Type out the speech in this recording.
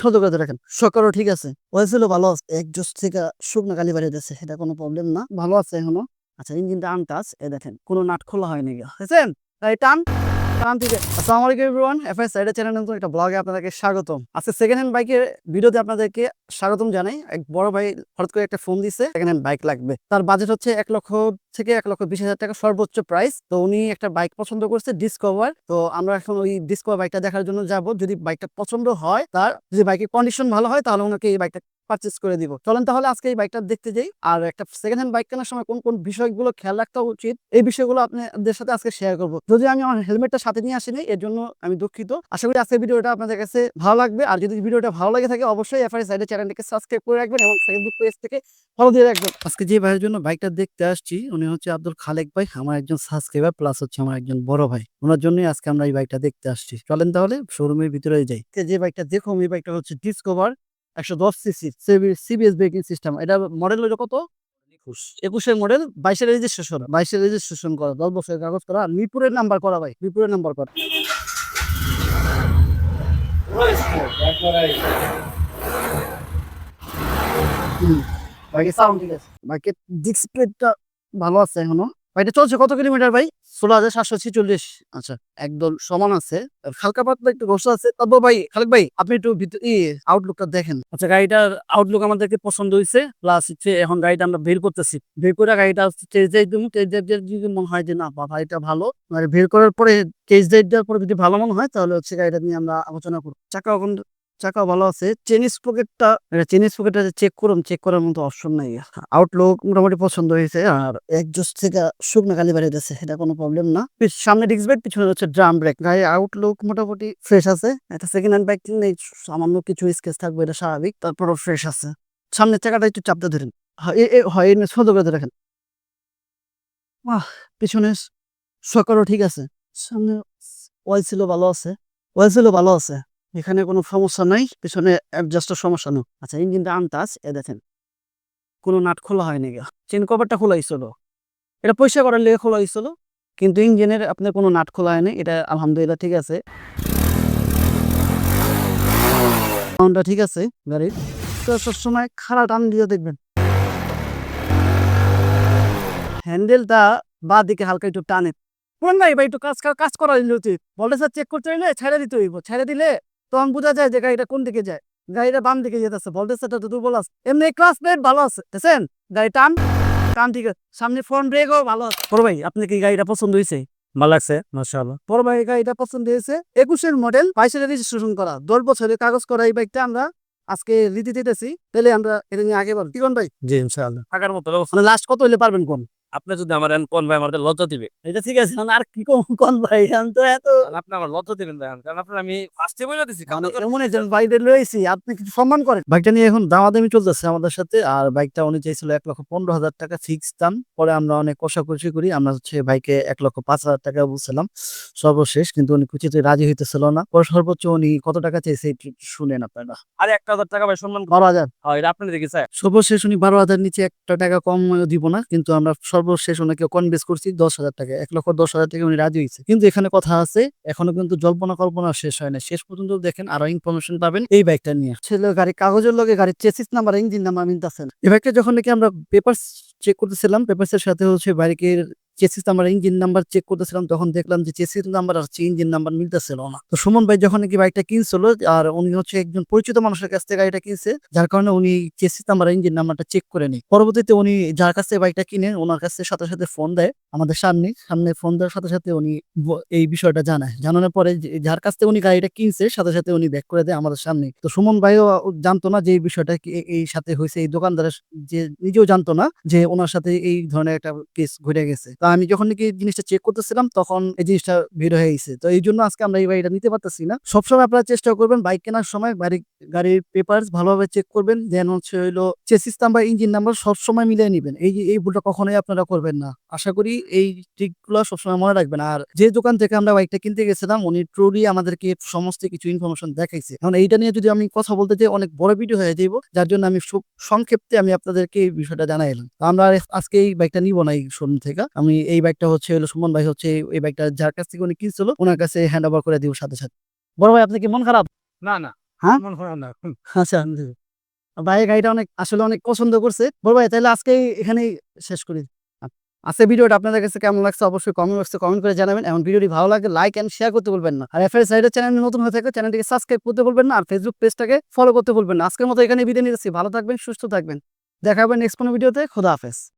ছোট করে রাখেন। সকালও ঠিক আছে। হয়েছিল ভালো আছে। এক জোস থেকে শুকনো কালি বাড়িয়ে দিচ্ছে এটা কোনো প্রবলেম না। ভালো আছে এখনও। আচ্ছা ইঞ্জিনটা আনটাচ এ দেখেন, কোনো নাট খোলা হয়নি তাই টান। স্বাগতম। জানাই। এক বড় ভাই হঠাৎ করে একটা ফোন সেকেন্ড বাইক লাগবে। তার বাজেট হচ্ছে এক লক্ষ থেকে এক লক্ষ বিশ হাজার টাকা সর্বোচ্চ প্রাইস তো উনি একটা বাইক পছন্দ করছে ডিসকভার তো আমরা এখন ওই ডিসকভার বাইকটা দেখার জন্য যাব। যদি বাইকটা পছন্দ হয়, তার যদি বাইকের কন্ডিশন ভালো হয়, তাহলে ওনাকে এই বাইকটা পারচেস করে দিব। চলেন তাহলে আজকে এই বাইকটা দেখতে যাই। আর একটা সেকেন্ড হ্যান্ড বাইক কেনার সময় কোন কোন বিষয়গুলো খেয়াল রাখতে উচিত, এই বিষয়গুলো আপনাদের সাথে আজকে শেয়ার করব। যদি আমি আমার হেলমেটটা সাথে নিয়ে আসিনি এর জন্য আমি দুঃখিত। আশা করি আজকের ভিডিওটা আপনাদের কাছে ভালো লাগবে। আর যদি ভিডিওটা ভালো লাগে থাকে, অবশ্যই এফআই সাইডে চ্যানেলটিকে সাবস্ক্রাইব করে রাখবেন এবং ফেসবুক পেজ থেকে ফলো দিয়ে রাখবেন। আজকে যে ভাইয়ের জন্য বাইকটা দেখতে আসছি, উনি হচ্ছে আব্দুল খালেক ভাই, আমার একজন সাবস্ক্রাইবার প্লাস হচ্ছে আমার একজন বড় ভাই। ওনার জন্যই আজকে আমরা এই বাইকটা দেখতে আসছি। চলেন তাহলে শোরুমের ভিতরে যাই। যে বাইকটা দেখুন এই বাইকটা হচ্ছে ডিসকভার একশো দশ সিসি সিবিএস ব্রেকিং সিস্টেম। এটা মডেল হলো কত? একুশের মডেল বাইশের রেজিস্ট্রেশন বাইশের রেজিস্ট্রেশন করা দশ বছরের কাগজ করা মিরপুরের নাম্বার করা ভাই মিরপুরের নাম্বার করা। বাইকের সাউন্ড ঠিক আছে। বাইকের ডিসপ্লেটা ভালো আছে এখনও। বাইকটা চলছে কত কিলোমিটার ভাই? ষোলো হাজার সাতশো আচ্ছা একদম সমান আছে। হালকা পাতলা একটু আছে। তারপর ভাই, খালেক ভাই, আপনি একটু আউটলুকটা দেখেন। আচ্ছা গাড়িটার আউটলুক আমাদেরকে পছন্দ হয়েছে প্লাস হচ্ছে এখন গাড়িটা আমরা বের করতেছি। বের করে গাড়িটা টেস্ট টেস্ট যদি মনে হয় যে, না বা গাড়িটা ভালো। মানে বের করার পরে টেস্ট দেওয়ার পরে যদি ভালো মনে হয়, তাহলে হচ্ছে গাড়িটা নিয়ে আমরা আলোচনা করব। চাকা এখন চাকা ভালো আছে। চেনিস পকেটটা চেনিস পকেটটা চেক করুন চেক করার মতো অপশন নাই। আউটলুক মোটামুটি পছন্দ হয়েছে, আর একজোস থেকে শুকনো গালি বাড়িয়ে দিচ্ছে এটা কোনো প্রবলেম না। সামনে ডিস্ক ব্রেক পিছনে হচ্ছে ড্রাম ব্রেক গাড়ির আউটলুক মোটামুটি ফ্রেশ আছে। একটা সেকেন্ড হ্যান্ড বাইক কিনলে সামান্য কিছু স্কেচ থাকবে, এটা স্বাভাবিক, তারপরও ফ্রেশ আছে। সামনের চাকাটা একটু চাপতে ধরেন হয় ছোট করে রাখেন। বাহ, পিছনে সকারও ঠিক আছে। সামনে ওয়াল ছিল ভালো আছে। ওয়াল ছিল ভালো আছে। এখানে কোনো সমস্যা নাই, পিছনে অ্যাডজাস্টের সমস্যা নেই। আচ্ছা ইঞ্জিনটা আনটাচ এ দেখেন। কোনো নাট খোলা হয়নি গা। চেন কভারটা খোলা হয়েছিল। এটা পয়সা করার লেগে খোলা হয়েছিল, কিন্তু ইঞ্জিনের আপনার কোনো নাট খোলা হয়নি। এটা আলহামদুলিল্লাহ ঠিক আছে। সাউন্ডটা ঠিক আছে গাড়ির তো সবসময় খারাপ টান দিয়ে দেখবেন। হ্যান্ডেলটা বা দিকে হালকা একটু টানে। পুরান ভাই ভাই, একটু কাজ কাজ করা উচিত ভোল্টেজ চেক করতে হইলে ছেড়ে দিতে হইব। ছেড়ে দিলে তখন বোঝা যায় যে গাড়িটা কোন দিকে যায়। গাড়িটা বাম দিকে যেতেছে ভোল্টেজটা তো দুর্বল আছে। এমনি ক্লাস প্লেট ভালো আছে বুঝছেন গাড়ি টান টান ঠিক আছে। সামনে ফ্রন্ট ব্রেকও ভালো আছে। বড় ভাই আপনি কি গাড়িটা পছন্দ হয়েছে? ভালো লাগছে মাশাআল্লাহ। বড় ভাই গাড়িটা পছন্দ হয়েছে। একুশের মডেল বাইশের রেজিস্ট্রেশন করা। দশ বছরের কাগজ করা এই বাইকটা আমরা আজকে রীতি দিতেছি। তাহলে আমরা এটা নিয়ে আগে বল কি কোন ভাই? জি ইনশাআল্লাহ। থাকার মতো মানে লাস্ট কত হইলে পারবেন কোন? আপনি যদি আমার এন কোন ভাই আমার লজ্জা দিবে এটা ঠিক আছে আর কি কোন কোন ভাই? তো এত আপনি আমার লজ্জা দিবেন দেখেন কারণ আপনার আমি ফার্স্টে বলে দিছি কারণ মানে এমন একজন বাইরে লয়েছি আপনি কিছু সম্মান করেন? বাইকটা নিয়ে এখন দামাদামি চলতেছে আমাদের সাথে আর বাইকটা উনি চাইছিল এক লক্ষ পনেরো হাজার টাকা ফিক্স দাম পরে আমরা অনেক কষাকষি করি আমরা হচ্ছে বাইকে এক লক্ষ পাঁচ হাজার টাকা বলছিলাম সর্বশেষ কিন্তু উনি কুচিতে রাজি হইতেছিল না। পরে সর্বোচ্চ উনি কত টাকা চাইছে একটু শুনেন আপনারা। আরে একটা হাজার টাকা ভাই সম্মান বারো হাজার। হয় এটা আপনি দেখি স্যার সর্বশেষ উনি বারো হাজার নিচে একটা টাকা কম দিব না কিন্তু আমরা সর্বশেষ ওনাকে কনভেস করছি? দশ হাজার টাকা এক লক্ষ দশ হাজার টাকা উনি রাজি হয়েছে। কিন্তু এখানে কথা আছে এখনও কিন্তু জল্পনা কল্পনা শেষ হয় না শেষ পর্যন্ত দেখেন আরও ইনফরমেশন পাবেন এই বাইকটা নিয়ে। ছেলে গাড়ি কাগজের লগে গাড়ির চেসিস নাম্বার ইঞ্জিন নাম্বার মিলতেছে দাসেন এই বাইকটা যখন নাকি আমরা পেপার চেক করতেছিলাম পেপার্সের সাথে হচ্ছে বাইকের chassis number engine number check করতেছিলাম, তখন দেখলাম যে চেসিস নাম্বার আর ইঞ্জিন নাম্বার মিলতেছিল না। তো সুমন ভাই যখন নাকি বাইকটা কিনছিল, আর উনি হচ্ছে একজন পরিচিত মানুষের কাছ থেকে গাড়িটা কিনছে, যার কারণে উনি চেসিস নাম্বার ইঞ্জিন নাম্বারটা চেক করে নেই। পরবর্তীতে উনি যার কাছ থেকে বাইকটা কিনে, ওনার কাছে সাথে সাথে ফোন দেয় আমাদের সামনে। সামনে ফোন দেওয়ার সাথে সাথে উনি এই বিষয়টা জানায়। জানানোর পরে যার কাছ থেকে উনি গাড়িটা কিনছে, সাথে সাথে উনি ব্যাক করে দেয় আমাদের সামনে। তো সুমন ভাইও জানতো না যে এই বিষয়টা এই সাথে হয়েছে। এই দোকানদারের যে, নিজেও জানতো না যে ওনার সাথে এই ধরনের একটা কেস ঘটে গেছে। আমি যখন নাকি জিনিসটা চেক করতেছিলাম, তখন এই জিনিসটা বের হয়ে গেছে। তো এই জন্য আজকে আমরা এই গাড়িটা নিতে পারতেছি না। সবসময় আপনারা চেষ্টা করবেন বাইক কেনার সময় গাড়ি গাড়ির পেপার ভালোভাবে চেক করবেন। দেন হচ্ছে হইল চেসিস নাম্বার ইঞ্জিন নাম্বার সবসময় মিলিয়ে নিবেন। এই এই ভুলটা কখনোই আপনারা করবেন না। আশা করি এই ট্রিকগুলো সবসময় মনে রাখবেন। আর যে দোকান থেকে আমরা বাইকটা কিনতে গেছিলাম, উনি ট্রুলি আমাদেরকে সমস্ত কিছু ইনফরমেশন দেখাইছে। এখন এইটা নিয়ে যদি আমি কথা বলতে চাই, অনেক বড় ভিডিও হয়ে যাইব। যার জন্য আমি সংক্ষেপে আমি আপনাদেরকে এই বিষয়টা জানাইলাম। আমরা আজকে এই বাইকটা নিব না এই শোরুম থেকে। আমি এই বাইকটা হচ্ছে হলো সুমন ভাই হচ্ছে এই- বাইকটা যার কাছ থেকে উনি কিনছিল ওনার কাছে হ্যান্ড ওভার করে দিব সাথে সাথে। বড় ভাই আপনি কি মন খারাপ? না না। হ্যাঁ? মন হয় না। আচ্ছা ভাই গাড়িটা অনেক আসলে অনেক পছন্দ করছে। বড় ভাই তাহলে আজকে এখানেই শেষ করি। আজকে ভিডিওটা আপনাদের কাছে কেমন লাগছে অবশ্যই কমেন্ট বক্সে কমেন্ট করে জানাবেন। এবং ভিডিওটি ভালো লাগে লাইক এন্ড শেয়ার করতে বলবেন না। আর এফআই সাইডের চ্যানেল নতুন হয়ে থাকে চ্যানেলটিকে সাবস্ক্রাইব করতে বলবেন না। আর ফেসবুক পেজটাকে ফলো করতে বলবেন না। আজকের মতো এখানে বিদায় নিতেছি ভালো থাকবেন সুস্থ থাকবেন। দেখা হবে নেক্সট কোনো ভিডিওতে খোদা হাফেজ।